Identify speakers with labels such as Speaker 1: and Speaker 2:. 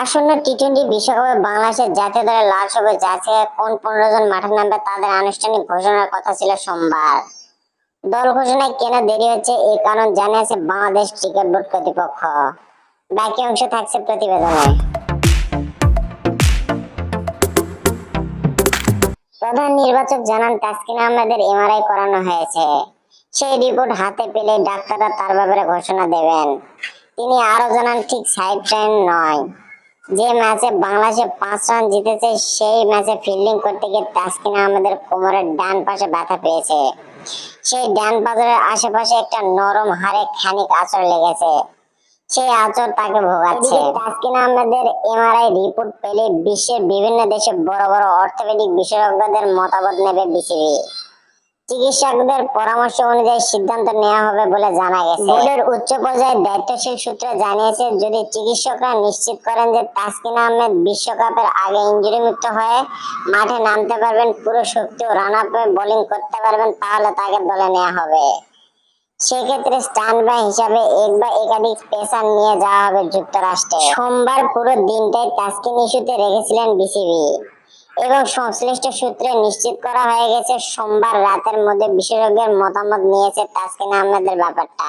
Speaker 1: আসন্ন T twenty বিশ্বকাপে বাংলাদেশের জাতীয় দলের লাল সবুজ যাচ্ছে কোন পনেরো জন মাঠে নামবে তাদের আনুষ্ঠানিক ঘোষণার কথা ছিল সোমবার। দল ঘোষণায় কেন দেরি হচ্ছে এই কারণ জানিয়েছে বাংলাদেশ ক্রিকেট বোর্ড কর্তৃপক্ষ। বাকি অংশ থাকছে প্রতিবেদনে। প্রধান নির্বাচক জানান, তাসকিন আহমেদের এমআরআই করানো হয়েছে। সেই রিপোর্ট হাতে পেলে ডাক্তাররা তার ব্যাপারে ঘোষণা দেবেন। তিনি আরও জানান, ঠিক সাইড ট্রেন নয়। যে ম্যাচে বাংলাদেশে পাঁচ রান জিতেছে, সেই ম্যাচে ফিল্ডিং করতে গিয়ে তাসকিন আহমেদের কোমরের ডান পাশে ব্যথা পেয়েছে। সেই ডান পাজরের আশেপাশে একটা নরম হাড়ে খানিক আচর লেগেছে। সেই আচর তাকে ভোগাচ্ছে। তাসকিন আহমেদের এমআরআই রিপোর্ট পেলে বিশ্বের বিভিন্ন দেশে বড় বড় অর্থোপেডিক বিশেষজ্ঞদের মতামত নেবে বিসিবি। চিকিৎসকদের পরামর্শ অনুযায়ী সিদ্ধান্ত নেওয়া হবে বলে জানা গেছে। বোর্ডের উচ্চ পর্যায়ের দায়িত্বশীল সূত্র জানিয়েছে যদি চিকিৎসকরা নিশ্চিত করেন যে তাসকিন আহমেদ বিশ্বকাপের আগে ইঞ্জুরি মুক্ত হয়ে মাঠে নামতে পারবেন পুরো শক্তি ও রান আপে বোলিং করতে পারবেন তাহলে তাকে দলে নেওয়া হবে। সেক্ষেত্রে স্ট্যান্ড বাই হিসাবে এক বা একাধিক পেসার নিয়ে যাওয়া হবে যুক্তরাষ্ট্রে। সোমবার পুরো দিনটাই তাসকিন ইস্যুতে রেখেছিলেন বিসিবি। এবং সংশ্লিষ্ট সূত্রে নিশ্চিত করা হয়ে গেছে, সোমবার রাতের মধ্যে বিশেষজ্ঞের মতামত নিয়েছে তাসকিন আহমেদের ব্যাপারটা।